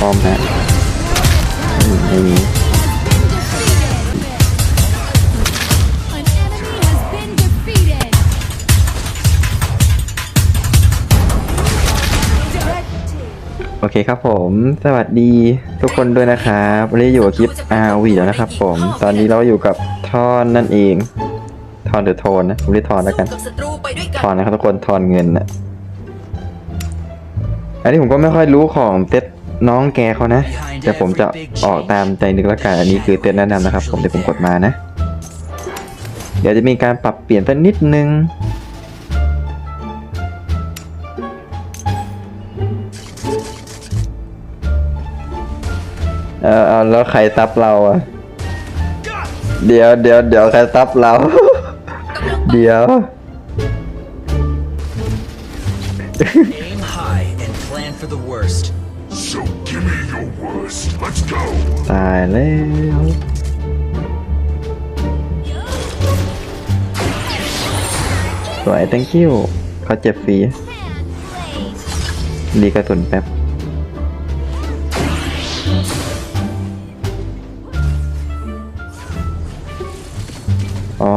ป้อมฮะไม่มีโอเคครับผม สวัสดีทุกคนด้วยนะครับวันนี้อยู่กับคลิป RV แล้วนะครับผม ตอนนี้เราอยู่กับทอนนั่นเอง ทอนหรือโทนนะผมเรียกทอนแล้วกัน ทอนนะครับทุกคนทอนเงินนะอันนี้ผมก็ไม่ค่อยรู้ของเต็ด น้องแกเขานะ แต่ผมจะออกตามใจนึกละกันอันนี้คือเต็ดแนะนำนะครับ ผมเดี๋ยวผมกดมานะ เดี๋ยวจะมีการปรับเปลี่ยนสักนิดนึงเออแล้วใครซับเราอะ เดี๋ยวเดี๋ยวเดี๋ยวใครซับเรา เดี๋ยว ตายแล้วสวย thank you เขาเจ็บฟรี ดีกระสุนแป๊บ โอ้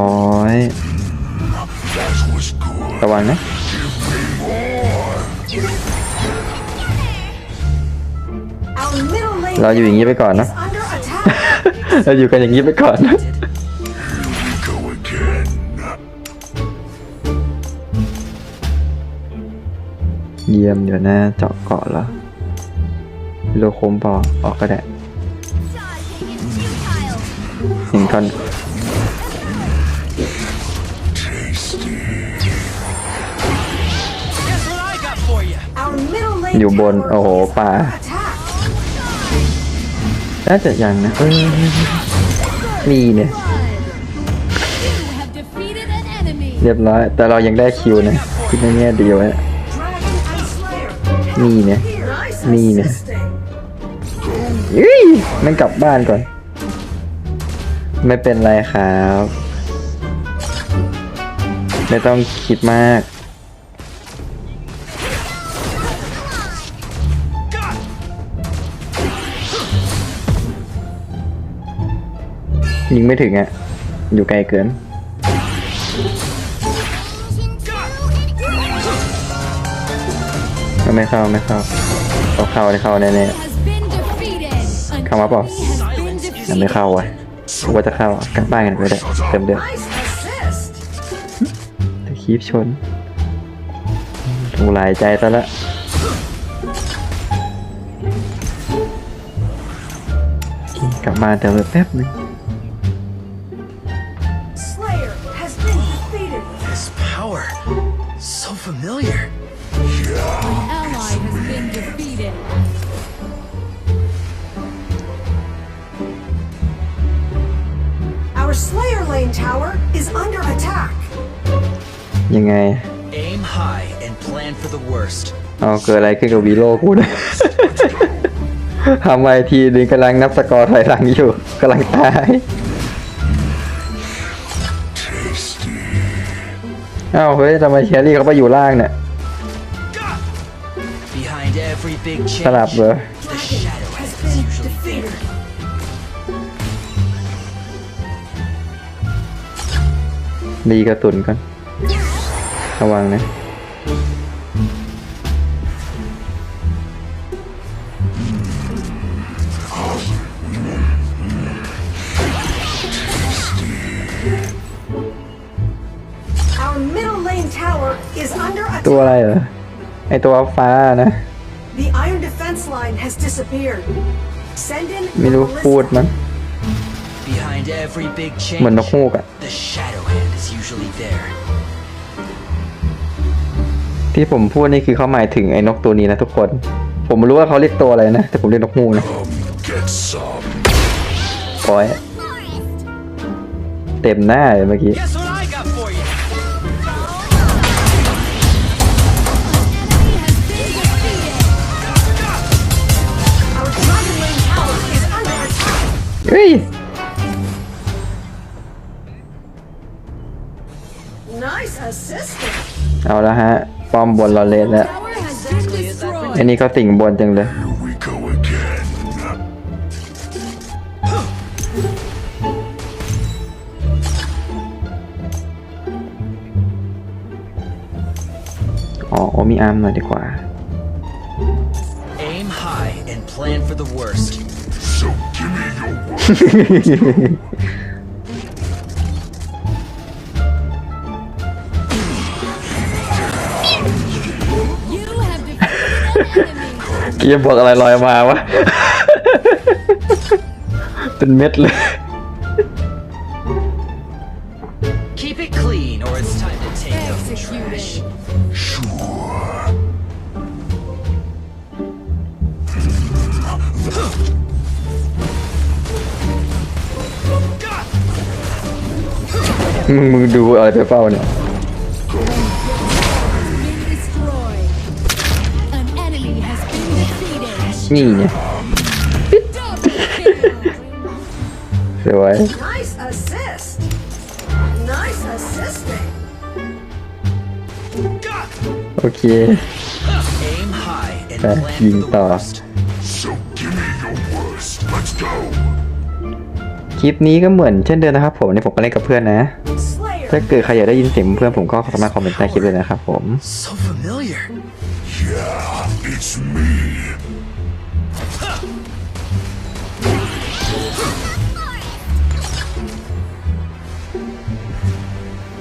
ยระวังนะ เราอยู่อย่างนี้ไปก่อนนะ is under attack. เราอยู่กันอย่างนี้ไปก่อนนะ Go again. เยี่ยมเดี๋ยวนะเจาะเกาะเหรอโลโคมปอออกก็ได้หนึ่งท่อน Guess what I got for you? Our middle lane อยู่บน tower โอ้โห is ป่า under attack. น่าจะยังนะเออมีเนี่ย เรียบร้อย แต่เรายังได้คิวนะคิดในแง่ดีไว้ Dragon and Slayer. มีเนี่ยอุ้ยมันกลับบ้านก่อน ไม่เป็นไรครับ ไม่ต้องคิดมาก ยิงไม่ถึงอะ่ะ อยู่ไกลเกิน ไม่เข้าไม่เข้าเขาเข้าได้เข้าแน่ Has been defeated. An Come up, enemy boss. has been ๆยังไม่เข้าวะว่าจะเข้ากลับบ้านกันไม่ได้เต็มเดือดแต่คีบชนถูหลายใจซะละกลับมาแต่เแป๊บนึง ยังไง Aim high and plan for the worst. เอาเกิดอะไรขึ้นกับวีโร่กูนะทำไมทีนึงกำลังนับสกอร์ถอยหลังอยู่กำลังตาย Tasty. อ้าวเฮ้ยทำไมแครี่เขาไปอยู่ล่างเนี่ย Behind every big สลับ change, เลย the shadow Has hand is been usually defeated. there. ดีกระตุนก่อน ระวังนะ Our middle lane tower is under ตัวอะไร attack. เหรอ ไอตัวฟ้านะ The iron defense line has disappeared. Send in ไม่ the รู้พูด ballista. มั้ง Behind every big เหมือนนก change, ฮูกอะ ที่ผมพูดนี่คือเขาหมายถึงไอ้นกตัวนี้นะทุกคน ผมรู้ว่าเขาเรียกตัวอะไรนะ แต่ผมเรียกนกฮูกนะ Come get some. ปอยเต็มหน้าเลยเมื่อกี้ Guess what I got for you? Our dragon lane tower is under attack. เฮ้ย Nice assisting. เอาละฮะ ป้อมบนเราเละแล้วอันนี้เขาสิงบนจังเลย อ๋อโอมีอาร์มหน่อยดีกว่า high and plan for the worst. So give me your. Enemy. เกียบอกอะไรลอยมาวะ เป็นเม็ดเลย Keep it clean or it's time to take out the trash. Executed. Sure. มึงมึงดูอะไรไปเป้าเนี่ย นี่ไง Double kill. สวย Nice assist. Nice assisting. โอเค Aim high and Okay, plan you for the can worst. So give me your worst. Let's go. คลิปนี้ก็เหมือนเช่นเดิมนะครับผมในผมก็เล่นกับเพื่อนนะ Slayer. ถ้าเกิดใครอยากได้ยินเสียงเพื่อนผมก็สามารถคอมเมนต์ใต้คลิปเลยนะครับผม So familiar. Yeah, it's me.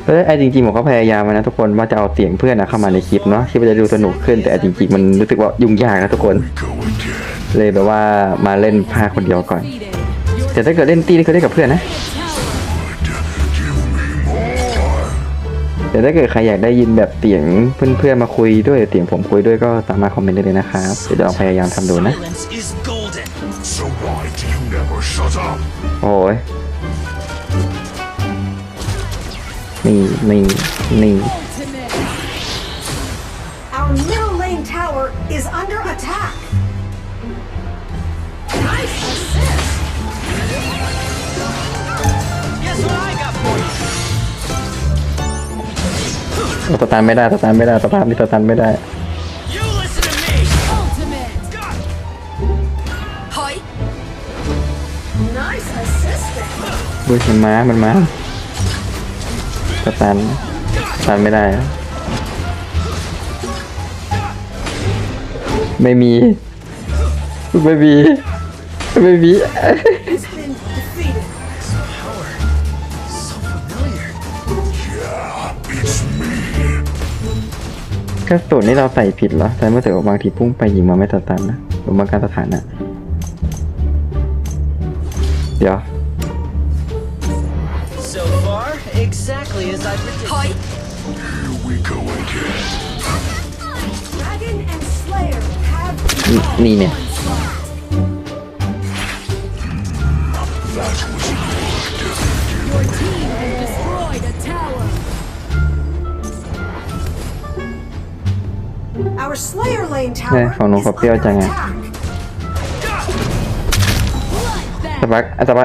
เออไอจริงๆผมก็พยายามนะทุกคนว่าจะเอาเสียงเพื่อนนะเข้ามาในคลิปเนาะที่มันจะดูสนุกขึ้นแต่จริงๆมันรู้สึกว่ายุ่งยากนะทุกคน Go again. เลยแบบว่ามาเล่นพาคนเดียวก่อน Defeated. Your แต่ถ้าเกิดเล่นตีนี่เคยเล่นกับเพื่อนนะ Give me more. แต่ถ้าเกิดใครอยากได้ยินแบบเสียงเพื่อนๆมาคุยด้วยเสียงผมคุยด้วยก็สามารถคอมเมนต์ได้เลยนะครับเดี๋ยวจะลองพยายามทำดูนะ Silence is golden. So why do you never shut up? โอ้ย นี่นี่นี่ ultimate. Our middle lane tower is under attack. Nice assist. Guess what I got for you? สตาร์ทไม่ได้สตาร์ทไม่ได้สตาร์ทนี่สตาร์ทไม่ได้ You listen to me. Ultimate. Nice assisting. ดูยมันมามันมา สตาร์ทสตาร์ทไม่ได้ ไม่มี ไม่มี ไม่มี กระสุนนี่เราใส่ผิดเหรอแต่เมื่อถือว่บางทีพุ่งไปยิงมาไม่สตันนะหรือบางการสถานะ เดี๋ยว exactly as I predicted. Here we go again. Dragon and Slayer have นี่นี่เนี่ย That was Your team has destroyed a tower. our Slayer lane tower Yeah, is không, nó có under tiêu chẳng à. attack. Bloodbath. สักพักสักพั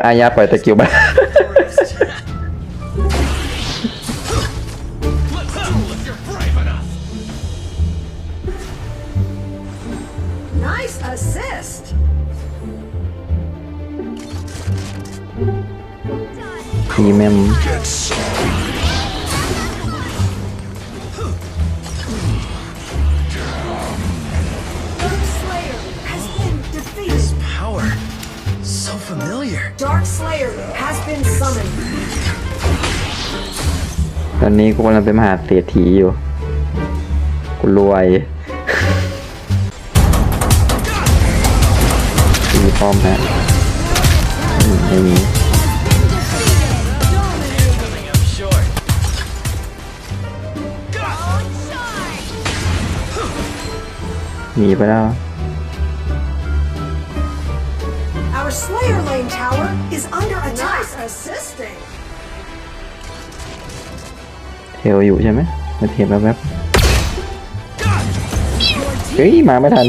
has been summoned. ตอนนี้กูกำลังเป็นมหาเศรษฐีอยู่ กูรวยมีป้อมฮะอืมไม่มี มีไปแล้ว Our Slayer lane tower is under attack. Nice assisting. เทลอยู่ใช่ไหมมาเทลแวบๆเฮ้ยมาไม่ทัน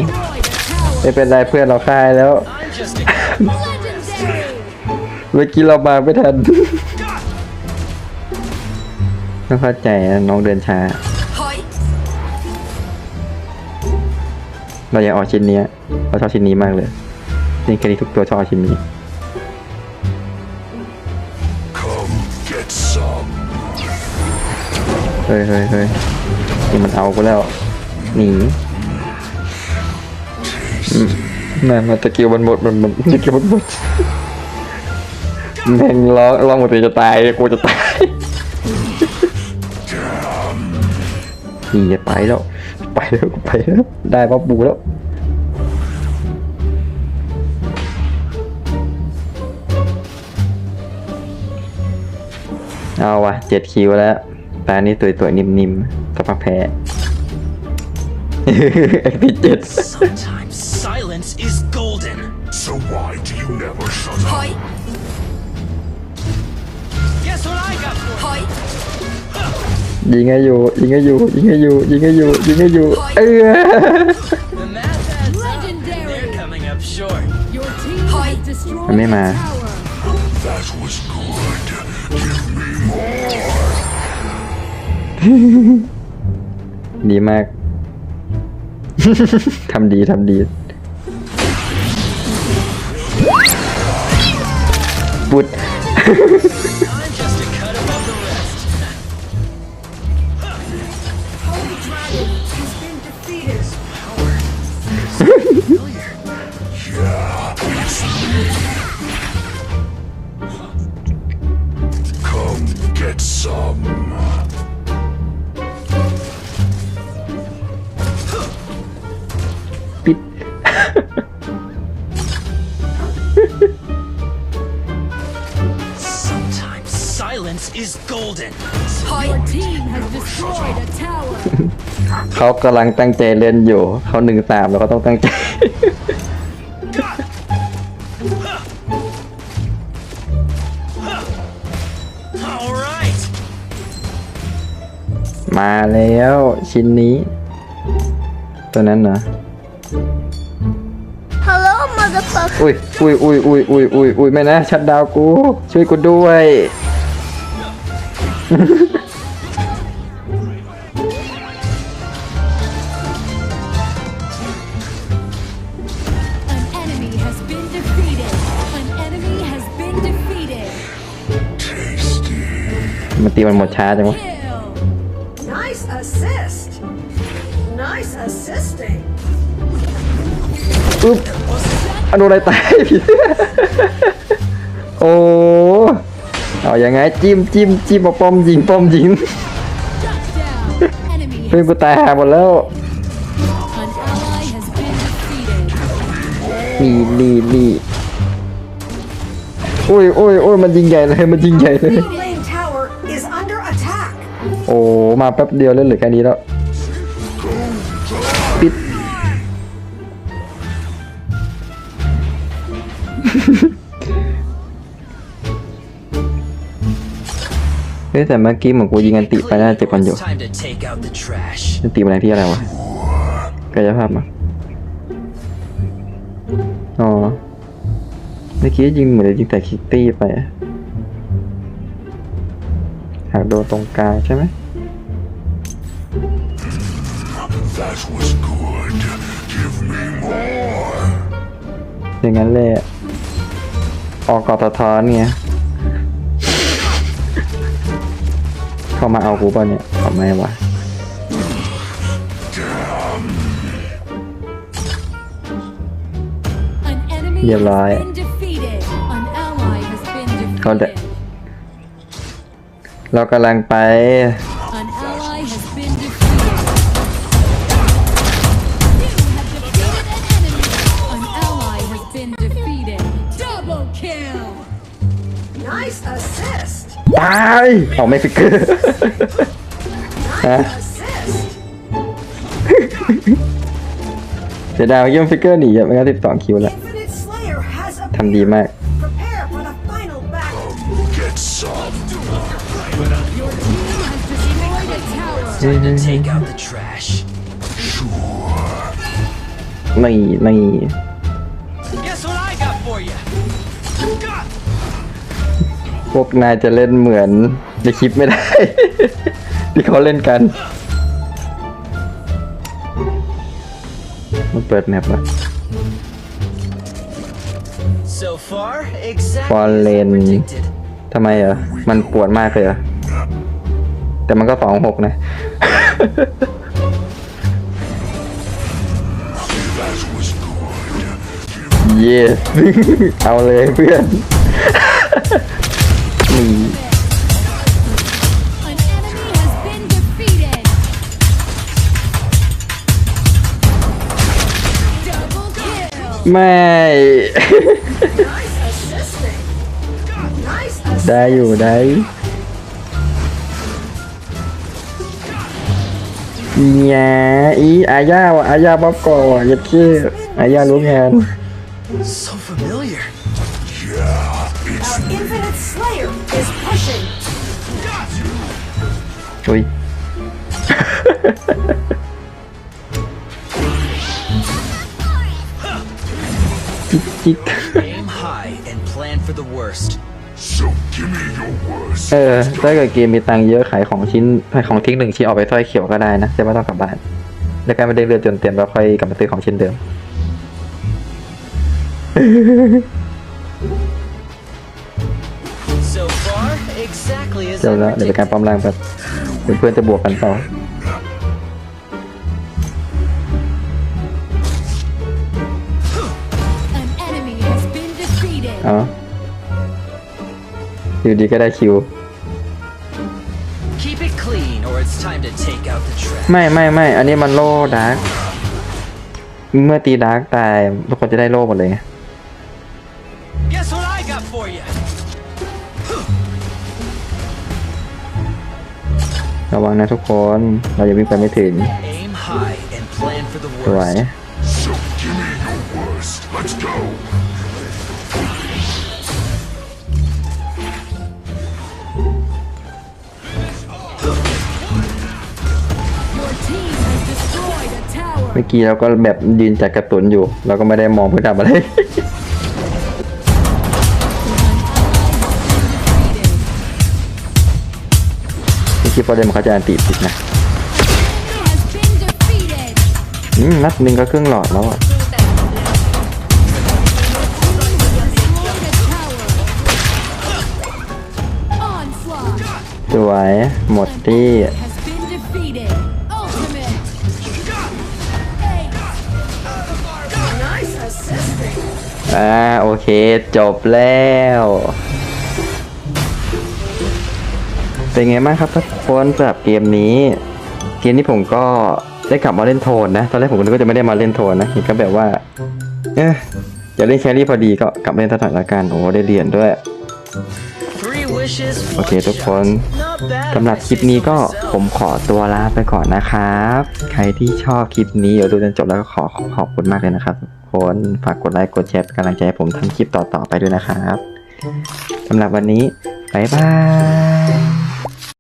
ไม่เป็นไรเพื่อนเราค่ายแล้ว I'm just a Legendary. เมื่อกี้เรามาไม่ทัน ไม่เข้าใจนะน้องเดินช้า เราอยากเอาชิ้นเนี้ยเราชอบชิ้นนี้มากเลยจริงแค่นี้ทุกตัวชอบเอาชิ้นนี้ Come get some. เฮ้ยเฮ้ยเฮ้ยนี่มันเอากูแล้ว หนีอืมนั่นมันตะกิ้วมันหมดมันมันตะกิ้วมันหมดแม่งร้องร้องหมดเลยจะตายกูจะตายนี่จะไปแล้ว ไปแล้วกู ไปได้ป๊อปบูแล้วเอาวะเจ็ดคิวแล้วตานี้ตัวตัวๆนิ่มๆสักพักแพ้เอ็กซ์เจ็ด ยิงให้อยู่ยิงให้อยู่ยิงให้อยู่ยิงให้อยู่ยิงให้อยู่เออ The math adds up. Legendary. They're coming up short. Your team has destroyed Kami ma. a tower. That was good. Give me more. ดีมาก ทำดีทำดีปุด I'm Come get some. เขากำลังตั้งใจเล่นอยู่ เขาหนึ่งสามแล้วก็ต้องตั้งใจ All right. มาแล้วชิ้นนี้ ตัวนั้นเหรอ Hello, motherfucker. อุ้ยอุ้ยอุ้ยอุ้ยอุ้ยอุ้ยอุ้ยไม่นะ ชัดดาวกู ช่วยกูด้วย ตีมันหมดช้าจังวะ Kill. Nice assist. Nice assisting. อึ๊บอนุอะไรตายพี่โอ้เอาอย่างไงจิ้มจิ้มจิ้มเอาป้อมยิงป้อมยิง Shut down. Enemy เพื่อน has, กูตายหาหมดแล้ว an ally has been defeated. นี่นี่นี่โอ้ยโอ้ยโอ้ยมันยิงใหญ่เลยมันยิงใหญ่เลย อ้มาแป๊บเดียวเล่นเหลือแค่นี้แล้ว ปิด เฮ้ยแต่เมื่อกี้เหมือนกูยิงอันติไปน่าจะเจ็บกันอยู่ It's time to take out the trash. อันติอะไรที่อะไรวะกายภาพมาอ๋อเมื่อกี้ยิงเหมือนจะยิงแต่คิตตี้ไปอะหากโดนตรงกลางใช่ไหม อย่างนั้นเลยอะออกกอดสะท้อนไงเข้ามาเอากูป่ะเนี่ยเอาไม่วะ An enemy Yeah, has lie. been defeated. An ally has been Hold it. defeated. เรากำลังไป ตายเอาไม่ฟิกเกอร์ฮะ Assist. เสียดายเมื่อกี้มันฟิกเกอร์หนีอะไม่งั้นสิบสองคิวแล้ว Infinite Slayer has ทำดีมาก Prepare for the final พวกนายจะเล่นเหมือนในคลิปไม่ได้ ที่เขาเล่นกัน มันเปิดแมปละ So far, exactly as I Fallen. predicted. ทำไมเหรอ มันปวดมากเลยเหรอ แต่มันก็สองหกนะ was good. yes เอาเลยเพื่อน mình mày. Đây rồi đấy nhà ý à da à da bóp cò à giật chứ à da luôn hèn. So familiar. Yeah, is pushing. อุ้ยจิ๊กจิ๊ก Aim high and plan for the worst. So give me your worst. เออถ้าเกิดเกมมีตังค์เยอะขายของชิ้นขายของทิ้งหนึ่งชิ้นออกไปสร้อยเขียวก็ได้นะจะไม่ต้องกลับบ้านแล้วก็ไม่ได้เลือดจนเต็มแล้วค่อยกลับมาซื้อของชิ้นเดิม เดี๋ยว I แล้วเดี๋ยวเป็นการ predicted. ปลอมร่างแบบเพื่อนๆจะบวกกันต่อ An enemy has been defeated. เอาอยู่ดีก็ได้คิว Keep it clean, or it's time to take out the trash. ไม่ไม่ไม่ อันนี้มันโล่ดาร์ก เมื่อตีดาร์กตายทุกคนจะได้โล่หมดเลยไง ระวังนะทุกคน เราอย่าวิ่งไปไม่ถึง Aim high and plan for the สวย worst. So give me your worst. Let's go. Your team has destroyed a tower. เมื่อกี้เราก็แบบยืนจัดกระตุนอยู่ เราก็ไม่ได้มองเพื่อทำอะไร ที่ประเด็นมันก็จะอันติติดนะนัดหนึ่งก็ครึ่งหลอดแล้วอะสวย หมดที่อ่าโอเค จบแล้ว เป็นไงบ้างครับทุกคนสำหรับเกมนี้ เกมนี้ผมก็ได้กลับมาเล่นโทนนะ ตอนแรกผมก็จะไม่ได้มาเล่นโทนนะเห็นก็แบบว่า เอ๊ะจะเล่นแครี่พอดีก็กลับมาเล่นสถานการณ์โอ้ได้เหรียญด้วย โอเคทุกคนสำหรับคลิปนี้ก็ผมขอตัวลาไปก่อนนะครับ ใครที่ชอบคลิปนี้เดี๋ยวดูจนจบแล้วก็ขอขอบคุณมากเลยนะครับทุกคนฝากกดไลค์กดแชร์เป็นกำลังใจให้ผมทำคลิปต่อๆไปด้วยนะครับสำหรับวันนี้ บ๊ายบาย